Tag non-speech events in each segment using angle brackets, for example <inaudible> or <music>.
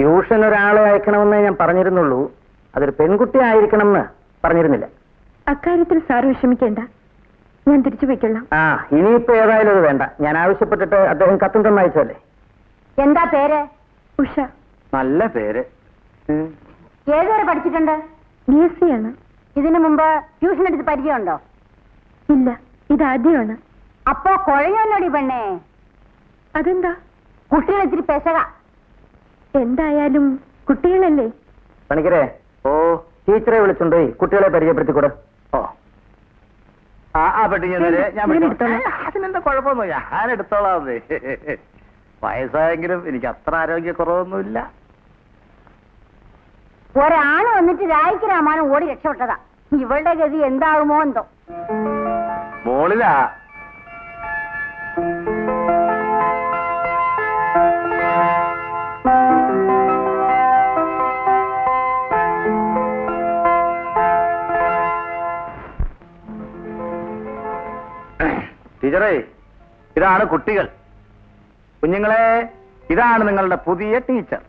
Tuition ഒരാളെ അയക്കണമെന്ന് ഞാൻ പറഞ്ഞിരുന്നുള്ളൂ. അതൊരു പെൺകുട്ടി ആയിരിക്കണം എന്ന് പറഞ്ഞിരുന്നില്ല. അക്കാര്യത്തിൽ സാർ വിഷമിക്കേണ്ട. ഞാൻ തിരിച്ചു വെക്കണം ആ ഇനിയിപ്പോ ഏതായാലും അത് വേണ്ട. ഞാൻ ആവശ്യപ്പെട്ടിട്ട് അദ്ദേഹം കത്തും തന്നയച്ചല്ലേ എന്താ പേര്? ഉഷ. നല്ല പേര്. ഏതുവരെ പഠിച്ചിട്ടുണ്ട്? ബി എസ് സി ആണ്. ഇതിനു മുമ്പ് ട്യൂഷൻ എടുത്ത് പരിചയമുണ്ടോ? ഇല്ല ഇതാദ്യമാണ് അപ്പോ കുഴയൊന്നോടി പെണ്ണേ. അതെന്താ? കുട്ടികൾ ഇച്ചിരി പെശക. എന്തായാലും കുട്ടികളല്ലേ? പണിക്കരെ ഓ ടീച്ചറെ വിളിച്ചുണ്ടോ കുട്ടികളെ പരിചയപ്പെടുത്തിക്കൂടെ? ഓ. ആ ആ പെട്ടി ഞാൻ തരാം. ഞാൻ ഞാൻ എടുത്തോളാം. ആ, അതിനെന്താ കുഴപ്പമൊന്നുമില്ല. ഞാൻ എടുത്തോളാം വയസ്സായെങ്കിലും എനിക്ക് അത്ര ആരോഗ്യക്കുറവൊന്നുമില്ല. ഒരാൾ വന്നിട്ട് രായിക്ക് രാമാനം ഓടി രക്ഷപ്പെട്ടതാ. ഇവളുടെ ഗതി എന്താകുമോ എന്തോ. മോളിലാ. ടീച്ചറേ ഇതാണ് കുട്ടികൾ. കുഞ്ഞുങ്ങളെ ഇതാണ് നിങ്ങളുടെ പുതിയ ടീച്ചർ.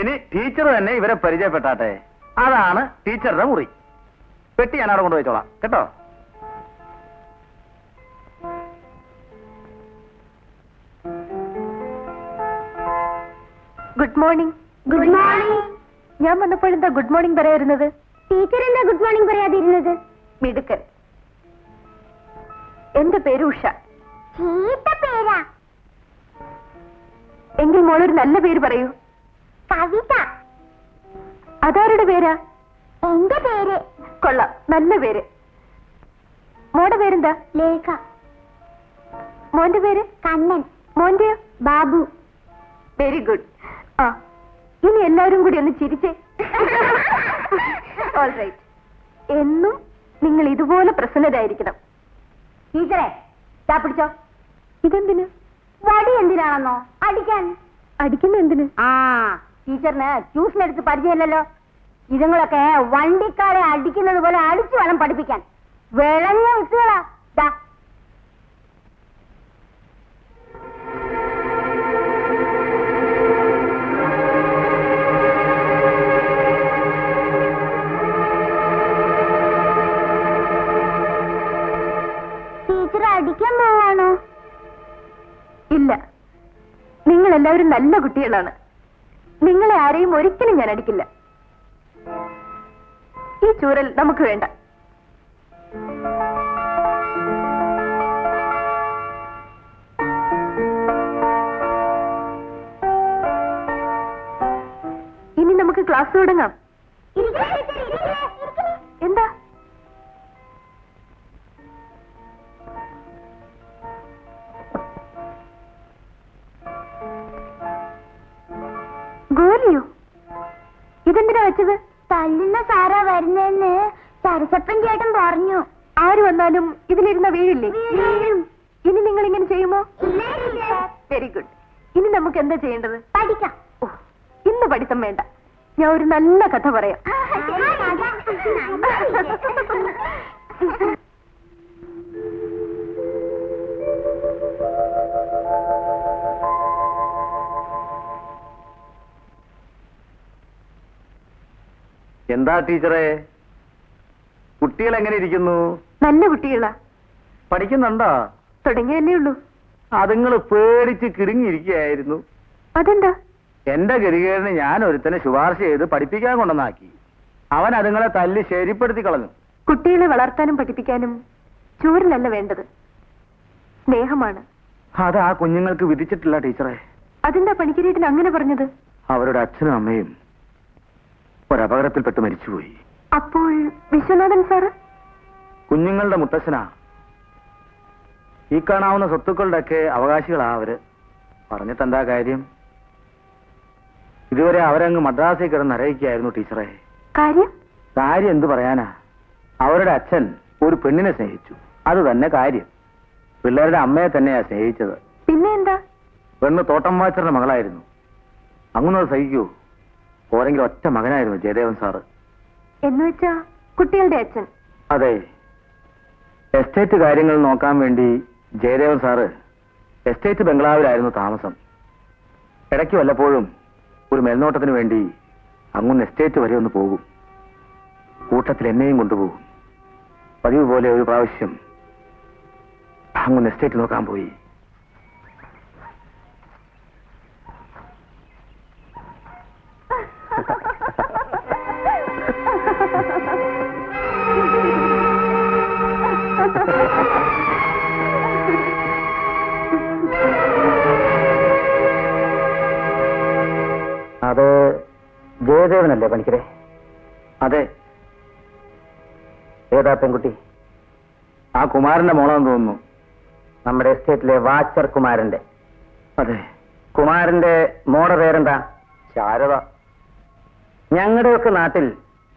ഇനി ടീച്ചർ തന്നെ ഇവരെ പരിചയപ്പെട്ടാട്ടെ. അതാണ് ടീച്ചറുടെ മുറി. പെട്ടി ഞാൻ അവിടെ കൊണ്ടുപോയിച്ചോളാം കേട്ടോ? ഗുഡ് മോർണിംഗ് ഗുഡ് മോർണിംഗ് ഞാൻ വന്നപ്പോഴെന്താ ഗുഡ് മോർണിംഗ് പറയായിരുന്നത് ടീച്ചർ എന്താ ഗുഡ് മോർണിംഗ് പറയാതിരുന്നത്? മിടുക്കൻ. എന്റെ പേര് ഉഷ? പേരാ. എങ്കിൽ മോളൊരു നല്ല പേര് പറയൂ. കവിത. അതാരുടെ പേരാ? എന്റെ പേര്. കൊള്ളാം നല്ല പേര്. മോടെ പേരെന്താ? ലേഖ. മോന്റെ പേര്? കണ്ണൻ. മോന്റെയോ? ബാബു. Very good. ആ ഇനി എല്ലാവരും കൂടി ഒന്ന് ചിരിച്ചേ. <laughs> എന്നും നിങ്ങൾ ഇതുപോലെ പ്രസന്നരായിരിക്കണം. ടീച്ചറെ ദാ പിടിച്ചോ? ഇതെന്തിന്? വടി എന്തിനാണെന്നോ? അടിക്കാൻ. അടിക്കുന്ന എന്തിന്? ആ ടീച്ചറിന് ട്യൂഷൻ എടുത്ത് പരിചയമില്ലല്ലോ. ഇതുങ്ങളൊക്കെ വണ്ടിക്കാരെ അടിക്കുന്നത് പോലെ അടിച്ചു വേണം പഠിപ്പിക്കാൻ. വിളഞ്ഞ വിത്തുകളാ. എല്ലാവരും നല്ല കുട്ടികളാണ്. നിങ്ങളെ ആരെയും ഒരിക്കലും ഞാൻ അടിക്കില്ല. ഈ ചൂരൽ നമുക്ക് വേണ്ട. ഇനി നമുക്ക് ക്ലാസ് തുടങ്ങാം. എന്താ? ഇതെന്തിനാ വെച്ചത്? തല്ലുന്ന സാറാ വരുന്നെന്ന് സരസപ്പൻ ചേട്ടൻ പറഞ്ഞു. ആര് വന്നാലും ഇതിലിരുന്ന വീഴില്ലേ? ഇനി നിങ്ങൾ ഇങ്ങനെ ചെയ്യുമോ വെരി ഗുഡ് ഇനി നമുക്ക് എന്താ ചെയ്യേണ്ടത്? പഠിക്കാം. ഇന്ന് പഠിത്തം വേണ്ട. ഞാൻ ഒരു നല്ല കഥ പറയാം. എന്താ ടീച്ചറെ? കുട്ടികൾ എങ്ങനെ ഇരിക്കുന്നു? നല്ല കുട്ടികളാ. പഠിക്കുന്നുണ്ടോ? തുടങ്ങിയല്ലേ ഉള്ളൂ അതുങ്ങൾ പേടിച്ച് കിടുങ്ങിയിരിക്കുകയായിരുന്നു. അതെന്താ? എന്റെ ഗതികേടിന് ഞാൻ ഒരുത്തനെ ശുപാർശ ചെയ്ത് പഠിപ്പിക്കാൻ കൊണ്ടുവന്നാക്കി. അവൻ അതുങ്ങളെ തല്ലി ശരിപ്പെടുത്തി കളഞ്ഞു. കുട്ടികളെ വളർത്താനും പഠിപ്പിക്കാനും ചൂരിലല്ല വേണ്ടത്. സ്നേഹമാണ്. അത് ആ കുഞ്ഞുങ്ങൾക്ക് വിധിച്ചിട്ടില്ല ടീച്ചറെ. അതെന്താ പണിക്കരീട്ടിന് അങ്ങനെ പറഞ്ഞത്? അവരുടെ അച്ഛനും അമ്മയും ഒരപകടത്തിൽപ്പെട്ട് മരിച്ചുപോയി. അപ്പോൾ വിശ്വനാഥൻ സാറ്? കുഞ്ഞുങ്ങളുടെ മുത്തച്ഛനാ ഈ കാണാവുന്ന സ്വത്തുക്കളുടെയൊക്കെ അവകാശികളാ അവർ. പറഞ്ഞിട്ടെന്താ കാര്യം? ഇതുവരെ അവരങ്ങ് മദ്രാസിൽ കിടന്ന് അറിയിക്കായിരുന്നു ടീച്ചറെ. കാര്യം? കാര്യം എന്തു പറയാനാ? അവരുടെ അച്ഛൻ ഒരു പെണ്ണിനെ സ്നേഹിച്ചു. അത് തന്നെ കാര്യം. പിള്ളേരുടെ അമ്മയെ തന്നെയാ സ്നേഹിച്ചത്. പിന്നെ എന്താ? പെണ്ണ് തോട്ടം വാച്ചറിന്റെ മകളായിരുന്നു. അങ്ങനെ സഹിക്കൂ പോരെങ്കിലും ഒറ്റ മകനായിരുന്നു ജയദേവൻ സാറ്. എന്ന് വെച്ചാ കുട്ടികളുടെ അച്ഛൻ. അതെ. എസ്റ്റേറ്റ് കാര്യങ്ങൾ നോക്കാൻ വേണ്ടി ജയദേവൻ സാറ് എസ്റ്റേറ്റ് ബംഗ്ലാവിലായിരുന്നു താമസം. ഇടയ്ക്ക് വല്ലപ്പോഴും ഒരു മേൽനോട്ടത്തിന് വേണ്ടി അങ്ങൊന്ന് എസ്റ്റേറ്റ് വരെ ഒന്ന് പോകും. കൂട്ടത്തിൽ എന്നെയും കൊണ്ടുപോകും. പതിവ് പോലെ ഒരു പ്രാവശ്യം അങ്ങൊന്ന് എസ്റ്റേറ്റ് നോക്കാൻ പോയി. പണിക്കരെ? അതെ. ഏതാ പെൺകുട്ടി? ആ കുമാരന്റെ മോളാന്ന് തോന്നുന്നു. നമ്മുടെ എസ്റ്റേറ്റിലെ വാച്ചർ കുമാരന്റെ. അതെ. കുമാരന്റെ മോടെ പേരെന്താ? ശാരദ. ഞങ്ങളുടെയൊക്കെ നാട്ടിൽ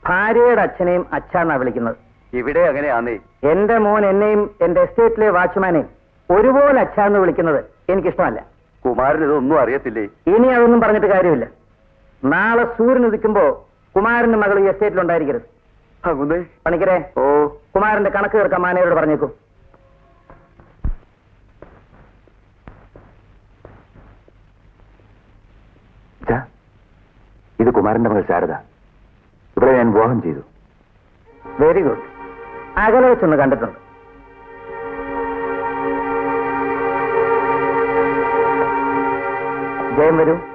ഭാര്യയുടെ അച്ഛനെയും അച്ഛാന്നാ വിളിക്കുന്നത്. ഇവിടെ അങ്ങനെയാന്നേ. എന്റെ മോൻ എന്നെയും എന്റെ എസ്റ്റേറ്റിലെ വാച്ച്മാനെയും ഒരുപോലെ അച്ഛാന്ന് വിളിക്കുന്നത് എനിക്കിഷ്ടമല്ല. കുമാരൻ ഇതൊന്നും അറിയത്തില്ലേ? ഇനി അതൊന്നും പറഞ്ഞിട്ട് കാര്യമില്ല. നാളെ സൂര്യൻ ഉദിക്കുമ്പോ കുമാരന്റെ മകൾ ഈ എസ്റ്റേറ്റിൽ ഉണ്ടായിരിക്കരുത്. പണിക്കരെ? ഓ. കുമാരന്റെ കണക്ക് തീർക്കാൻ മാനേജരോട് പറഞ്ഞേക്കൂ. ഇത് കുമാരന്റെ മകൾ ശാരദ. ഇവിടെ ഞാൻ വിവാഹം ചെയ്തു. വെരി ഗുഡ് അകലെ വെച്ചൊന്ന് കണ്ടിട്ടുണ്ട്. ജയം വരൂ.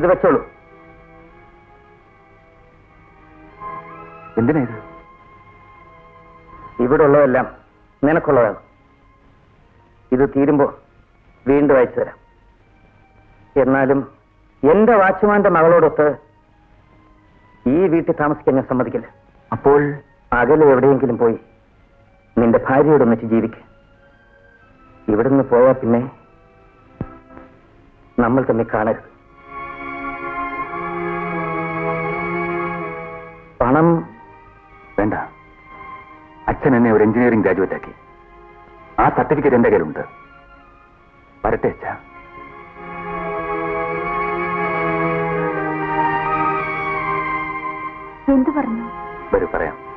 ഇത് വെച്ചോളൂ. എന്തിനാ ഇത്? ഇവിടെ ഉള്ളതെല്ലാം നിനക്കുള്ളതാണ്. ഇത് തീരുമ്പോ വീണ്ടും അയച്ചു തരാം. എന്നാലും എന്റെ വാച്ച്മാന്റെ മകളോടൊത്ത് ഈ വീട്ടിൽ താമസിക്കാൻ ഞാൻ സമ്മതിക്കില്ല. അപ്പോൾ? അകലെ എവിടെയെങ്കിലും പോയി നിന്റെ ഭാര്യയോടൊന്നിച്ച് ജീവിക്കുക ഇവിടുന്ന് പോയാൽ പിന്നെ നമ്മൾ തന്നെ കാണരുത്. ഒരു എഞ്ചിനീയറിംഗ് ഗ്രാജുവേറ്റ് ആക്കി. ആ സർട്ടിഫിക്കറ്റ് എന്റെ കയ്യിലുണ്ട്. വരട്ടെ അച്ഛാ. എന്തു പറഞ്ഞു? വരൂ പറയാം.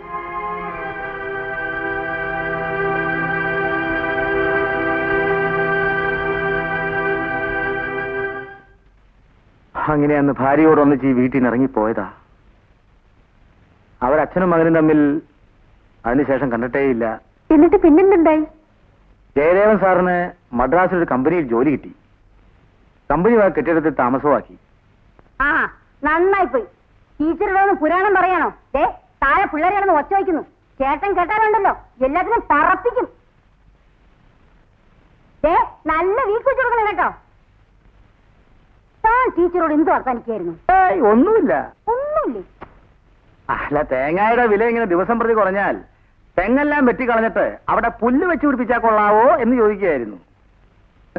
അങ്ങനെ അന്ന് ഭാര്യയോടൊന്നിച്ച് ഈ വീട്ടിൽ നിന്ന് ഇറങ്ങിപ്പോയതാ. അവരച്ഛനും മകനും തമ്മിൽ അതിനുശേഷം കണ്ടിട്ടേയില്ല എന്നിട്ട് പിന്നെന്തുണ്ടായി? ജയദേവൻ സാറിന് മദ്രാസിൽ ഒരു കമ്പനിയിൽ ജോലി കിട്ടി. കമ്പനി ആ കെട്ടിടത്തിൽ താമസമാക്കി. ആ നന്നായി പോയി ടീച്ചറുടെ പുരാണം പറയണോ. ദേ താഴെ പിള്ളേരാണെന്ന് ഒച്ച വയ്ക്കുന്നു. ചേട്ടൻ കേട്ടാലുണ്ടല്ലോ. എല്ലാത്തിനും പറപ്പിക്കും. ദേ നല്ല വീക്ക് വെച്ച് കൊടുക്കണം കേട്ടോ. താൻ ടീച്ചറോട് എന്ത് വർത്താനിക്കായിരുന്നു ഒന്നുമില്ല. ഒന്നുമില്ലേ? അല്ല തേങ്ങയുടെ വില ഇങ്ങനെ ദിവസം പ്രതി കുറഞ്ഞാൽ തെങ്ങെല്ലാം വെട്ടിക്കളഞ്ഞിട്ട് അവിടെ പുല്ല് വെച്ച് പിടിപ്പിച്ചാൽ കൊള്ളാവോ എന്ന് ചോദിക്കുകയായിരുന്നു.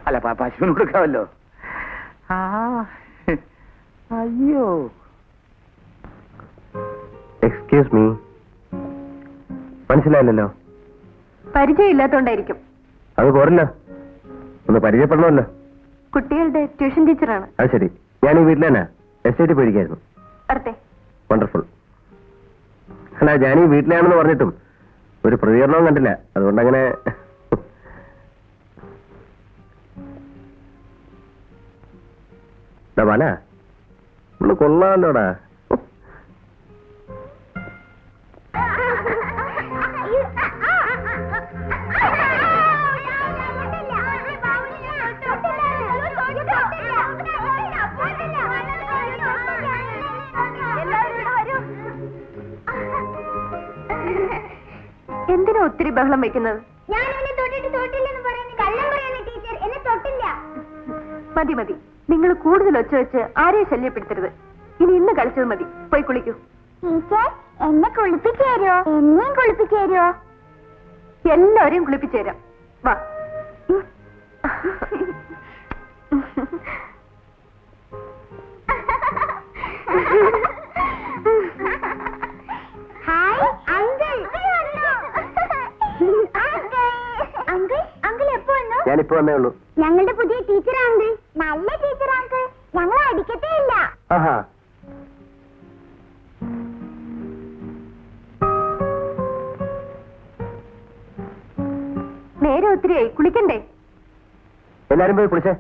അല്ല പശുവിന് കൊടുക്കാമല്ലോ. ആ അയ്യോ. എക്സ്ക്യൂസ് മീ മനസ്സിലായില്ലല്ലോ. പരിചയമില്ലാത്തോണ്ടായിരിക്കും. അത് പോരല്ല ഒന്ന് പരിചയപ്പെടണമല്ലോ. കുട്ടികളുടെ ട്യൂഷൻ ടീച്ചറാണ്. അത് ശരി. ഞാൻ ഈ വീട്ടിൽ തന്നെ എസ്റ്റേറ്റ് പോയിരിക്കായിരുന്നു. വണ്ടർഫുൾ അല്ല ഞാൻ ഈ വീട്ടിലാണെന്ന് പറഞ്ഞിട്ടും ഒരു പ്രതികരണവും കണ്ടില്ല. അതുകൊണ്ടങ്ങനെ ബാല. ഒന്ന് കൊള്ളാമല്ലോടാ എന്നെ തൊട്ടില്ല. മതി മതി. നിങ്ങൾ കൂടുതൽ ഒച്ച വെച്ച് ആരെയും ശല്യപ്പെടുത്തരുത്. ഇനി ഇന്ന് കളിച്ചത് മതി. പോയി കുളിക്കൂ. എന്നെ കുളിപ്പിച്ചേരോ എന്നെയും കുളിപ്പിച്ചു തരുമോ എല്ലാവരെയും Ha ha ha ഹായ് ഇപ്പൊ വന്നേ ഉള്ളൂ. ഞങ്ങളുടെ പുതിയ ടീച്ചറാണ്. നല്ല ടീച്ചറാണ് ഞങ്ങൾ അടിക്കത്തേ ഇല്ല ആഹാ. നേരെ ഒത്തിരി കുളിക്കണ്ടേ? എല്ലാരും പോയി കുളിച്ചേ.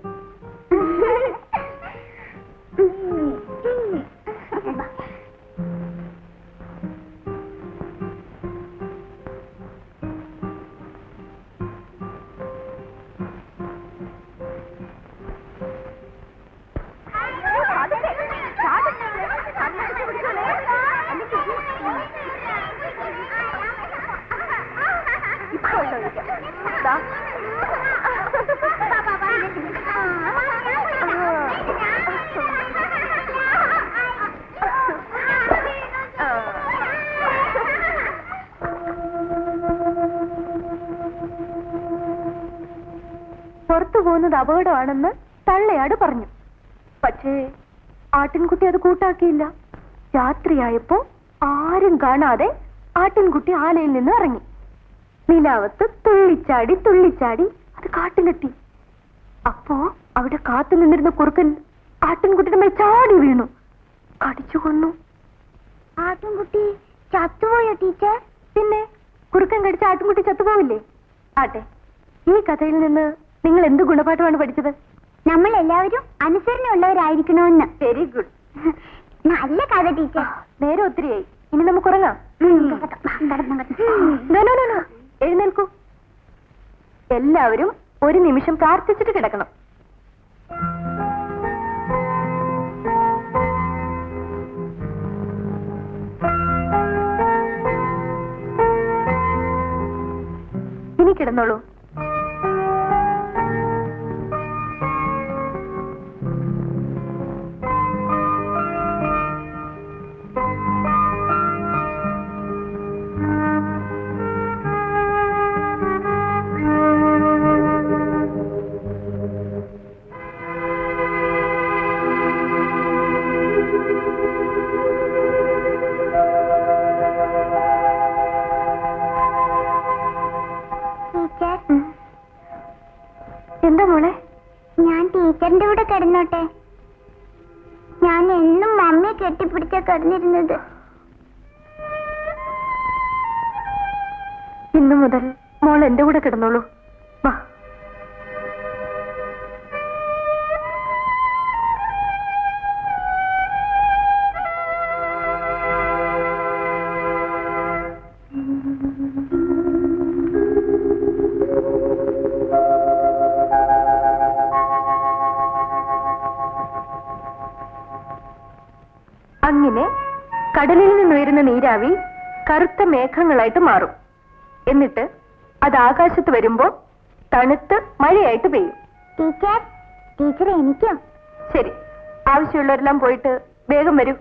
പോകുന്നത് അപകടമാണെന്ന് തള്ളയാട് പറഞ്ഞു. പക്ഷേ ആട്ടിൻകുട്ടി അത് കൂട്ടാക്കിയില്ല. രാത്രിയായപ്പോ ആരും കാണാതെ ആട്ടിൻകുട്ടി ആലയിൽ നിന്ന് ഇറങ്ങി. നിലാവത്ത് തുള്ളിച്ചാടി തുള്ളിച്ചാടി അത് കാട്ടിലെത്തി. അപ്പോ അവിടെ കാത്തു നിന്നിരുന്ന കുറുക്കൻ ആട്ടിൻകുട്ടിയുടെ മേൽ ചാടി വീണു. കടിച്ചു കൊന്നു. ആട്ടിൻകുട്ടി ചത്തുപോയോ ടീച്ചർ? പിന്നെ കുറുക്കൻ കടിച്ച ആട്ടിൻകുട്ടി ചത്തുപോവില്ലേ? ആട്ടെ ഈ കഥയിൽ നിന്ന് നിങ്ങൾ എന്ത് ഗുണപാഠമാണ് പഠിച്ചത്? നമ്മൾ എല്ലാവരും അനുസരണയുള്ളവരായിരിക്കണമെന്ന് വെരി ഗുഡ് നല്ല കഥ ടീച്ചർ. നേരെ ഒത്തിരിയായി. ഇനി നമുക്ക് ഉറങ്ങാം. എഴുന്നേൽക്കൂ. എല്ലാവരും ഒരു നിമിഷം പ്രാർത്ഥിച്ചിട്ട് കിടക്കണം. ഇനി കിടന്നോളൂ. കിടന്നോട്ടെ? ഞാൻ എന്നും മമ്മിയെ കെട്ടിപ്പിടിച്ച കിടന്നിരുന്നത്. ഇന്നു മുതൽ മോൾ എന്റെ കൂടെ കിടന്നോളൂ. കടലിൽ നിന്നുയരുന്ന നീരാവി കറുത്ത മേഘങ്ങളായിട്ട് മാറും. എന്നിട്ട് അത് ആകാശത്ത് വരുമ്പോ തണുത്ത് മഴയായിട്ട് പെയ്യും. ടീച്ചർ ടീച്ചർ എനിക്കും. ശരി ആവശ്യമുള്ളവരെല്ലാം പോയിട്ട് വേഗം വരൂ.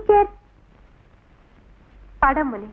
ടീച്ചർ പാടി ടീച്ചർ പാടാൻ മോനെ